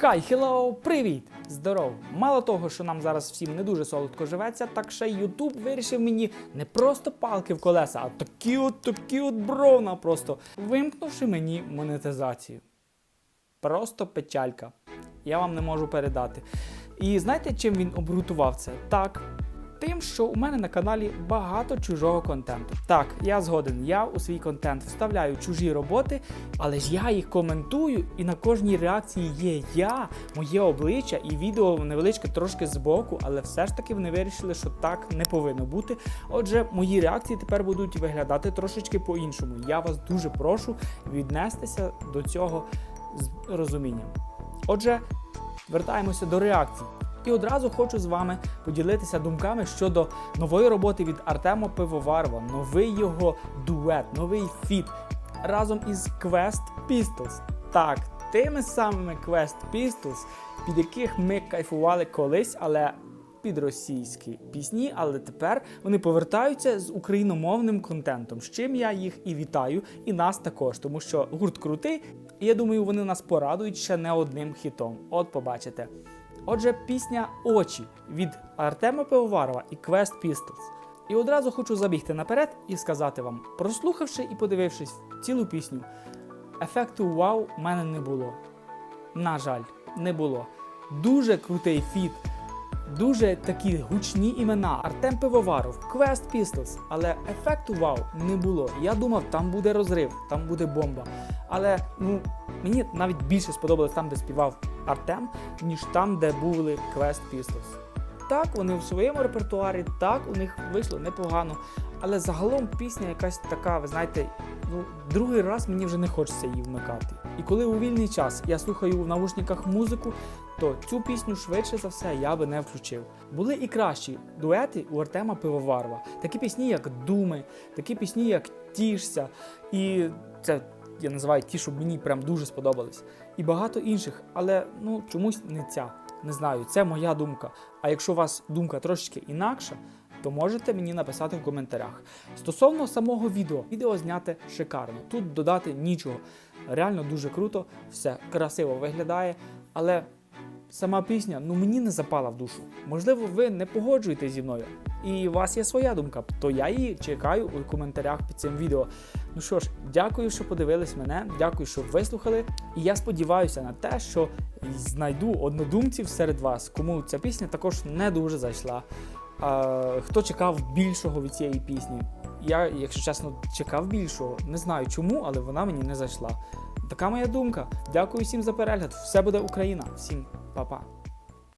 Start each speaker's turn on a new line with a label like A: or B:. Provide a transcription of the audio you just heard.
A: Хай, хеллоу, привіт! Здоров! Мало того, що нам зараз всім не дуже солодко живеться, так ще й Ютуб вирішив мені не просто палки в колеса, а такі от такі от бровна просто, вимкнувши мені монетизацію. Просто печалька. Я вам не можу передати. І знаєте, чим він обґрунтував це? Так. Тим, що у мене на каналі багато чужого контенту. Так, я згоден, я у свій контент вставляю чужі роботи, але ж я їх коментую, і на кожній реакції є я, моє обличчя і відео невеличке трошки збоку, але все ж таки вони вирішили, що так не повинно бути. Отже, мої реакції тепер будуть виглядати трошечки по-іншому. Я вас дуже прошу віднестися до цього з розумінням. Отже, вертаємося до реакцій. І одразу хочу з вами поділитися думками щодо нової роботи від Артема Пивоварова, новий його дует, новий фіт разом із Quest Pistols. Так, тими самими Quest Pistols, під яких ми кайфували колись, але під російські пісні, але тепер вони повертаються з україномовним контентом, з чим я їх і вітаю, і нас також, тому що гурт крутий, і я думаю, вони нас порадують ще не одним хітом. От побачите. Отже, пісня Очі від Артема Пивоварова і Quest Pistols. І одразу хочу забігти наперед і сказати вам, прослухавши і подивившись цілу пісню, ефекту вау в мене не було. На жаль, не було. Дуже крутий фіт, дуже такі гучні імена. Артем Пивоваров, Quest Pistols, але ефекту вау не було. Я думав, там буде розрив, там буде бомба. Але ну, мені навіть більше сподобалось там, де співав Артем, ніж там, де були Quest Pistols. Так, вони в своєму репертуарі, так, у них вийшло непогано. Але загалом пісня якась така, ви знаєте, ну, другий раз мені вже не хочеться її вмикати. І коли у вільний час я слухаю в наушниках музику, то цю пісню швидше за все я би не включив. Були і кращі дуети у Артема Пивоварова. Такі пісні, як Думи, такі пісні, як Тішся. І це я називаю ті, що мені прям дуже сподобались. І багато інших, але ну чомусь не ця. Не знаю, це моя думка. А якщо у вас думка трошечки інакша, то можете мені написати в коментарях. Стосовно самого відео, відео зняте шикарно. Тут додати нічого. Реально дуже круто, все красиво виглядає, але сама пісня ну мені не запала в душу. Можливо, ви не погоджуєтесь зі мною, і у вас є своя думка, то я її чекаю у коментарях під цим відео. Ну що ж, дякую, що подивились мене, дякую, що вислухали. І я сподіваюся на те, що знайду однодумців серед вас, кому ця пісня також не дуже зайшла. А, хто чекав більшого від цієї пісні? Я, якщо чесно, чекав більшого. Не знаю чому, але вона мені не зайшла. Така моя думка. Дякую всім за перегляд. Все буде Україна. Всім apa-apa.